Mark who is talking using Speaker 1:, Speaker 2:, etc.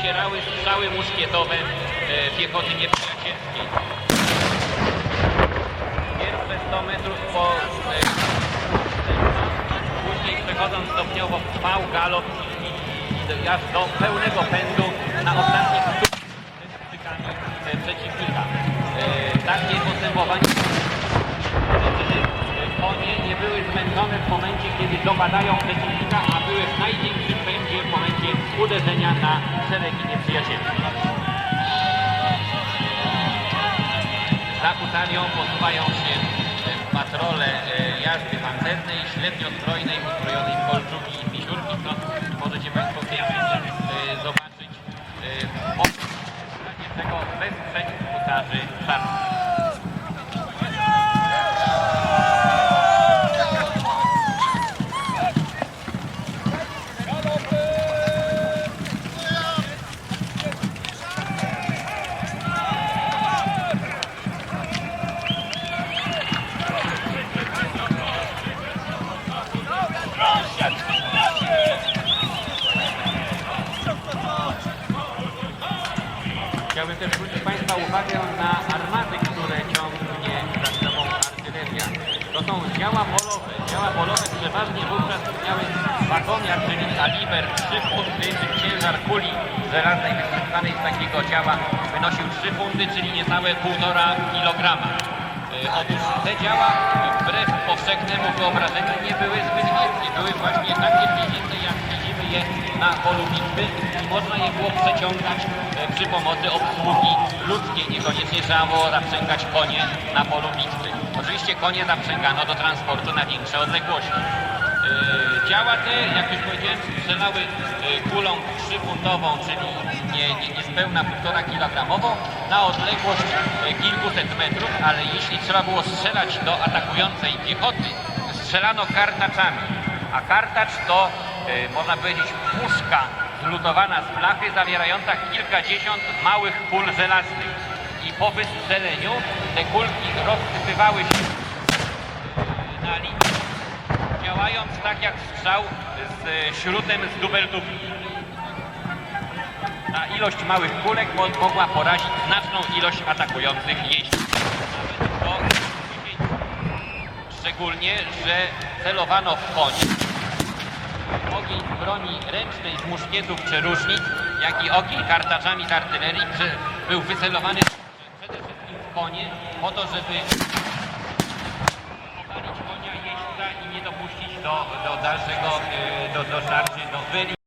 Speaker 1: docierały strzały muszkietowe e, piechoty nieprzyjacielskiej. Pierwsze 100 metrów po e, później przechodząc stopniowo w trwał galop i, aż do pełnego pędu na ostatnich 100 stykami e, przeciwnika. Takie postępowanie e, konie nie były zmęczone w momencie, kiedy dopadają przeciwnika, a były w największym pędzie w momencie uderzenia na szeregi nieprzyjacielskie. Za Kutarią posuwają się e, patrole e, jazdy pancernej, średnio zbrojnej, uzbrojonej w kolczugi i misiurki, co możecie Państwo w tej chwili e, zobaczyć. W czego wesprzeć hutarzy czarnych. Chciałbym też zwrócić Państwa uwagę na armaty, które ciągnie za sobą artyleria. To są działa polowe. Działa polowe przeważnie wówczas miały wagonia, czyli kaliber 3 funty, czyli ciężar kuli żelaznej wystrzeliwanej z takiego działa wynosił 3 funty, czyli niecałe 1,5 kg. Otóż te działa wbrew powszechnemu wyobrażeniu nie były zbyt wielkie. Były właśnie takie więcej jak widzimy na polu bitwy i można je było przeciągać e, przy pomocy obsługi ludzkiej. Niekoniecznie trzeba było zaprzęgać konie na polu bitwy. Oczywiście konie zaprzęgano do transportu na większe odległości. E, Działa te, jak już powiedziałem, strzelały e, kulą trzyfuntową, czyli nie, nie, niespełna półtora kilogramową, na odległość kilkuset metrów, ale jeśli trzeba było strzelać do atakującej piechoty, strzelano kartaczami. A kartacz to, można powiedzieć, puszka zlutowana z blachy, zawierająca kilkadziesiąt małych kul żelaznych. I po wystrzeleniu te kulki rozsypywały się na linii działając tak jak strzał z e, śrutem z dubeltówki. Ta ilość małych kulek mo- mogła porazić znaczną ilość atakujących jeźdźców. Nawet do 10. Szczególnie, że celowano w konie. Broni ręcznej, z muszkietów czy różnic, jak i ogień kartaczami z artylerii był wycelowany przede wszystkim w konie, po to, żeby opalić konia, jeźdźca i nie dopuścić do, do dalszego, y, do, do szarży, do wyli.